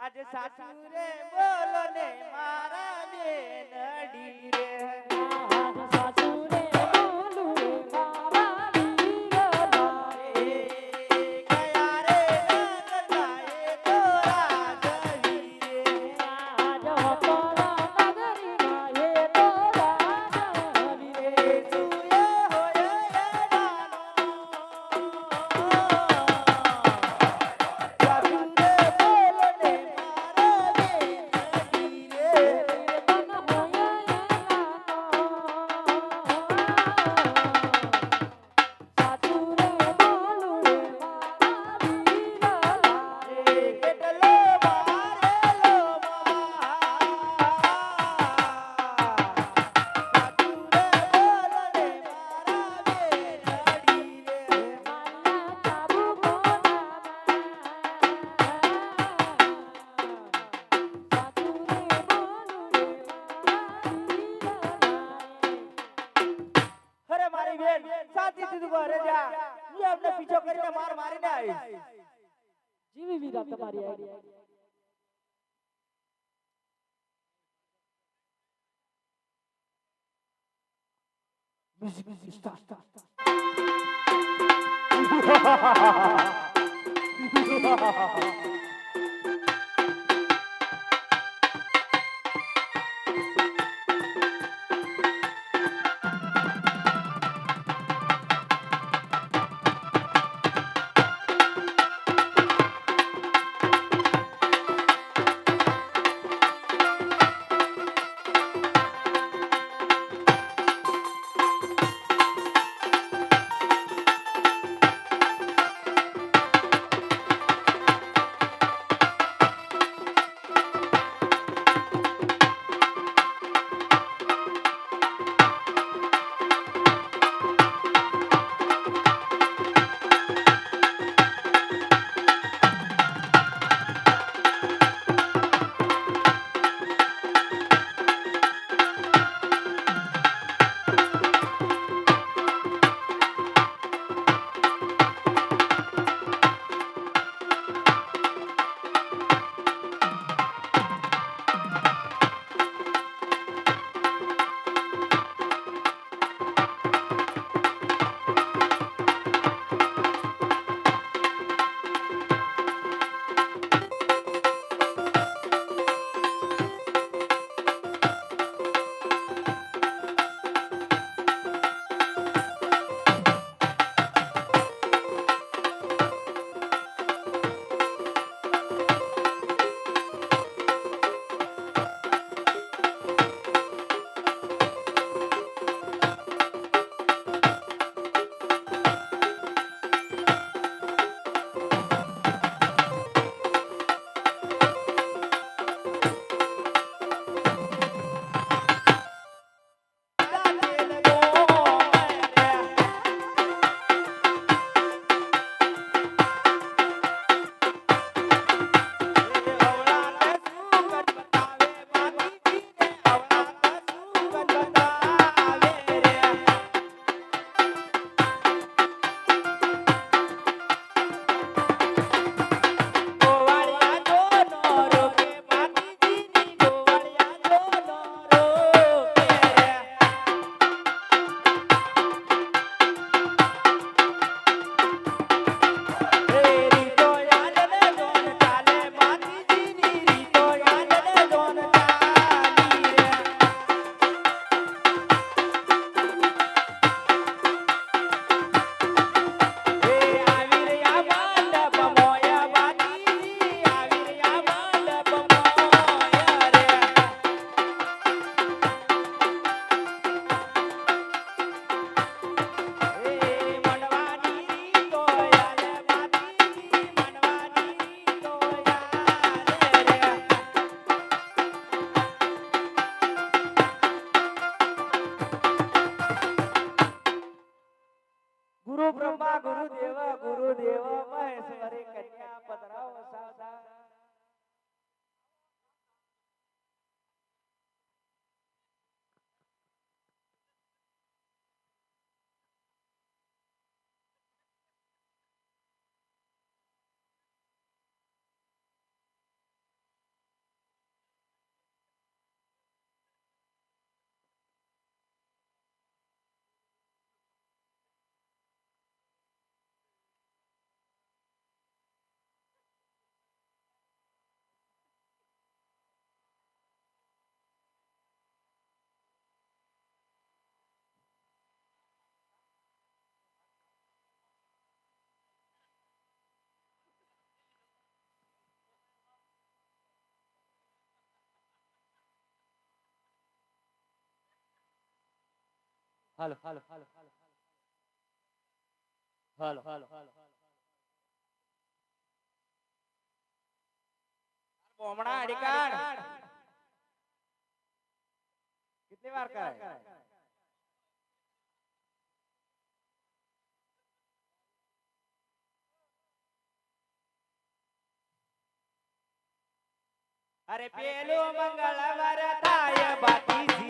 આજે સાસુ રે બોલો ને મારા બેનડી રે. Ha ha ha ha! Hello hello hello hello hello hello hello Bomda अडिकार। कितनी बार का है? अरे पेलो मंगलवार ताय बाती जी।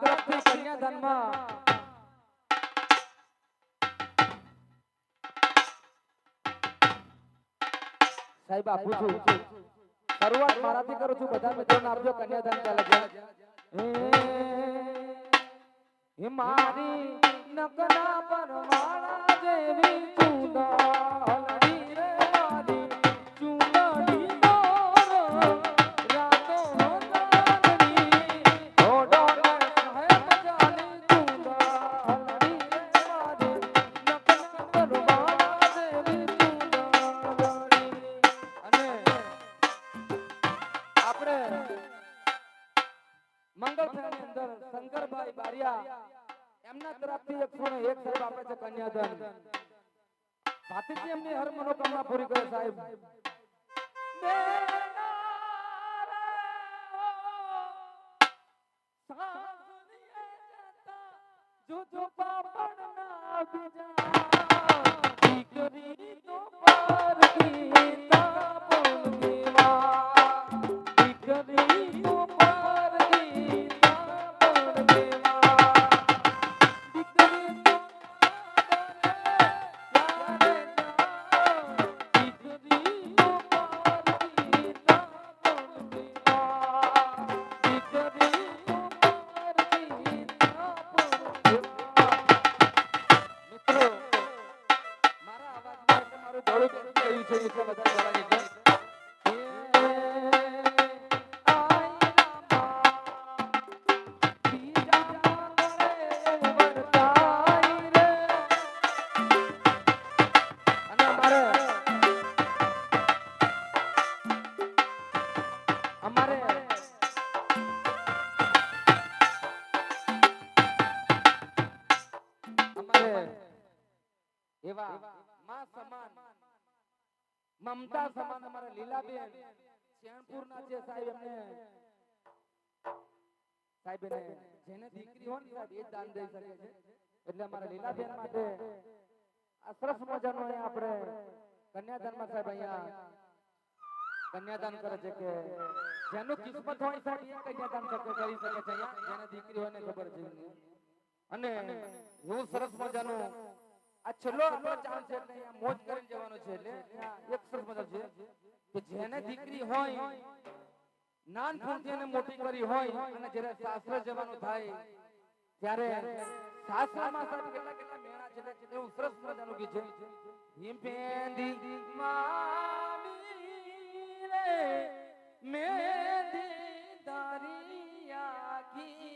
તરફથી કન્યાદાનમાં સાહેબ આપું છું શરૂઆત મારાથી કરું છું. બધા મિત્રોને આપજો, કન્યાદાન ચાલે છે. મારી નકના પરમાણા જેવી ચૂંદડી એમના તરફથી એકસો ને એક સાહેબ આપે છે કન્યાદાન. ભાતીજી એમની હર મનોકામના પૂરી કરે સાહેબ. જો જો પાપડ ના બીજા. દીકરી તો પાર Sí, જેને દીકરી હોય ને સાહેબ એ દાન દઈ શકે છે. એટલે અમારા લીલાબેન માટે આ સરસ મજાનો આપણે કન્યાદાનમાં સાહેબ અહીંયા કન્યાદાન કરે છે કે જેનું કિસ્મત હોય સાહેબ એ કન્યાદાન શકે કરી શકે છે અહીંયા. જેને દીકરી હોય ને ખબર છે અને હું સરસ મજાનો આ છેલ્લો આપણો ચાન્સ છે એટલે મોજ કરીને જવાનો છે એટલે એક સરસ મજા છે કે જેને દીકરી હોય નાનપણથી એને મોટી કરી હોય અને જ્યારે સાસરે જવાનું થાય, ત્યારે સાસરામાં સાહેબ કેટલા કેટલા મેળા છે એવું સરસ મજાનું ગીત છે. હિંપેંદી મામી રે દરિયા કિનારે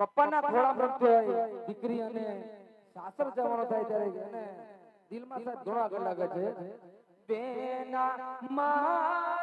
પપ્પાના ખોળામાં અને સાસર જવાનો થાય ત્યારે એને દિલમાં સાહેબ ઘણો કલાક છે. બેના મારો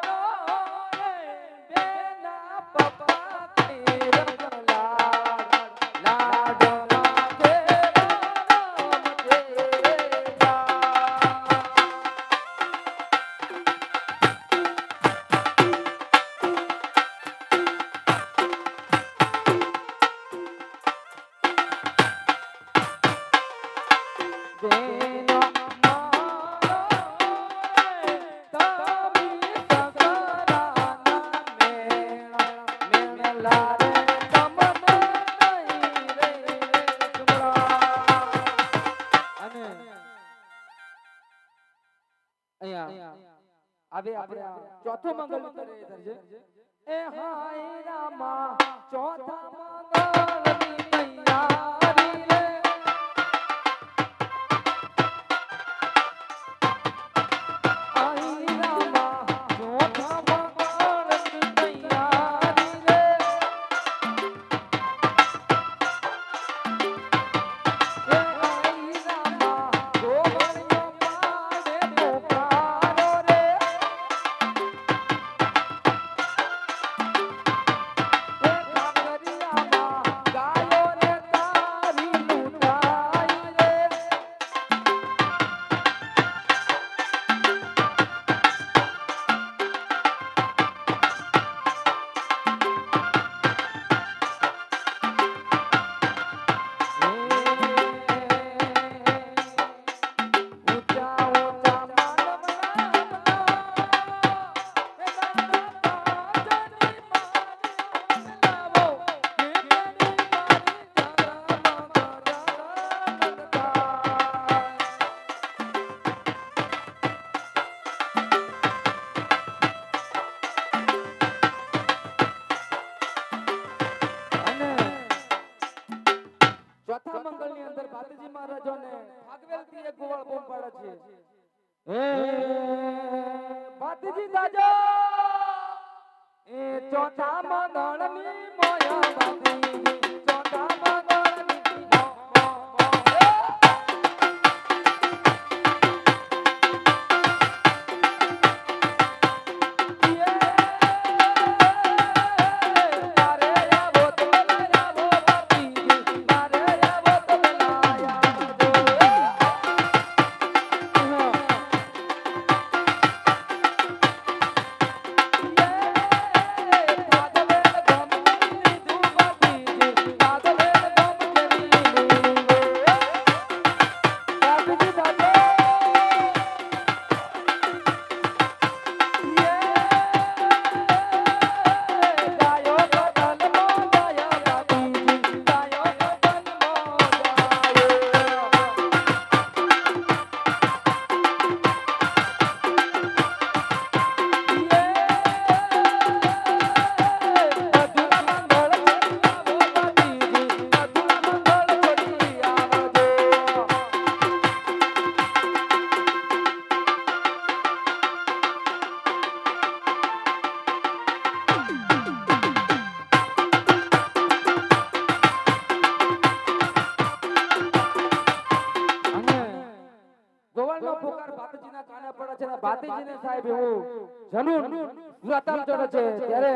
સુરાતમ ચડે છે ત્યારે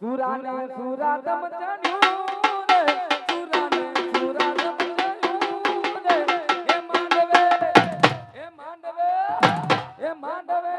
સુરાને સુરાતમ ચડ્યું રે સુરાને સુરાતમ ચડ્યું રે એ માંડવે એ માંડવે એ માંડવે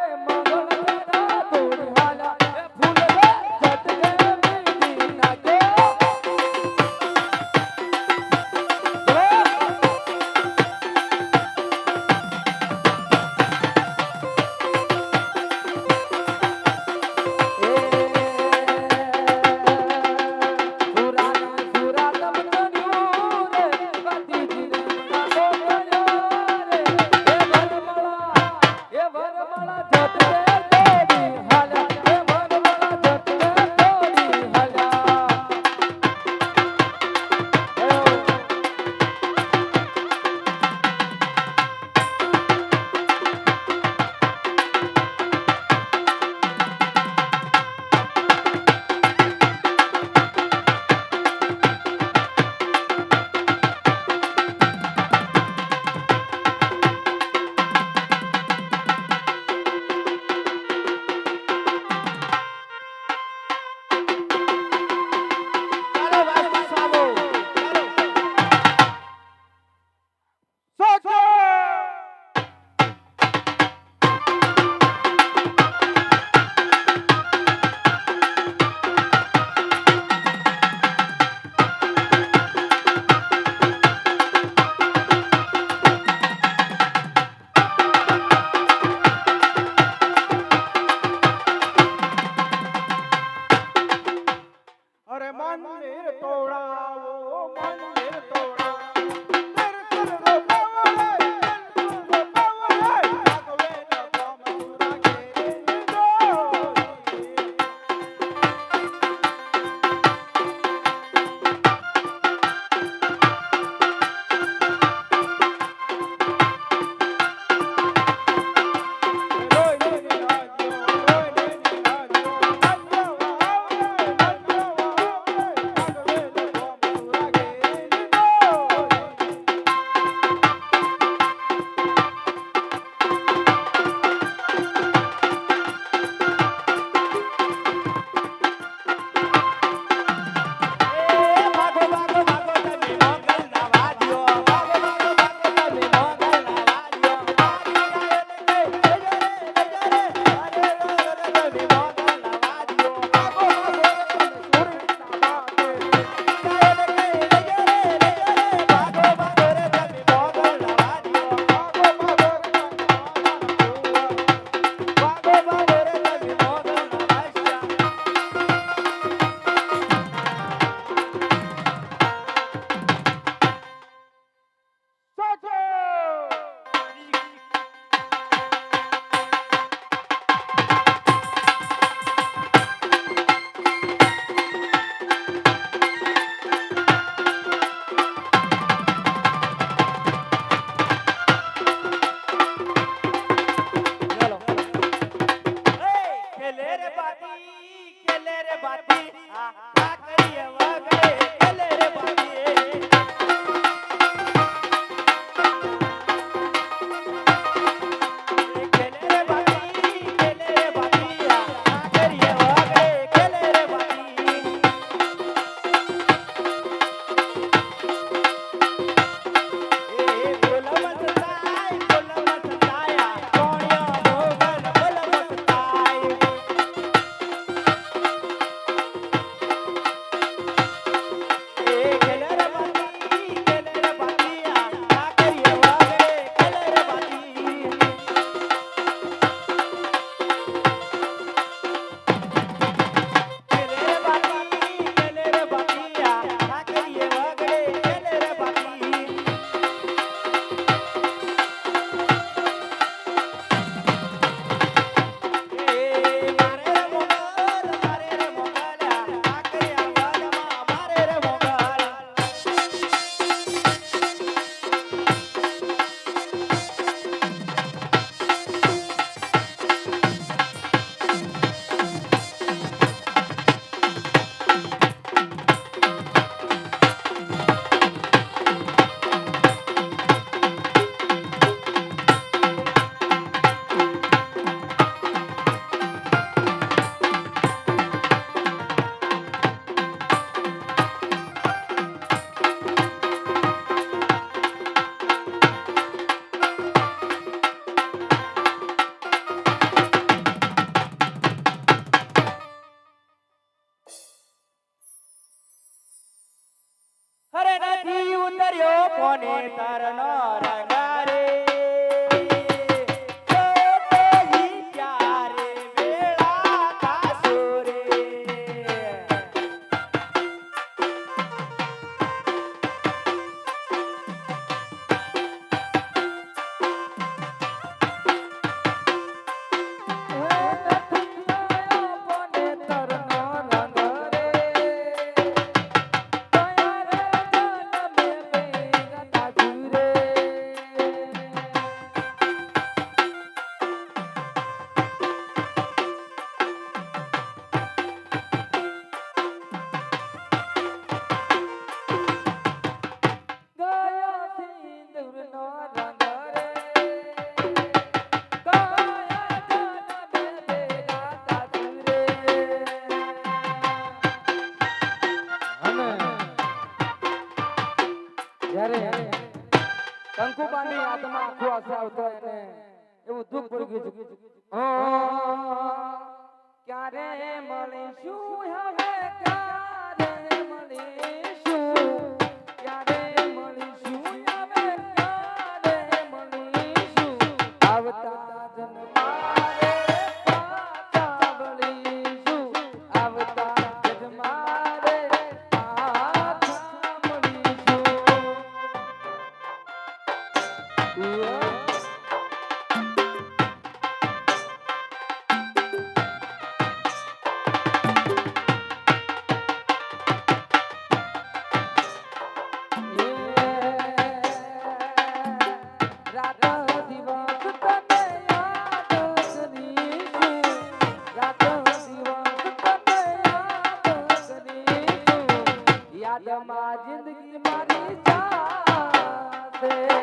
યાદમાં જિંદગી મારી જાશે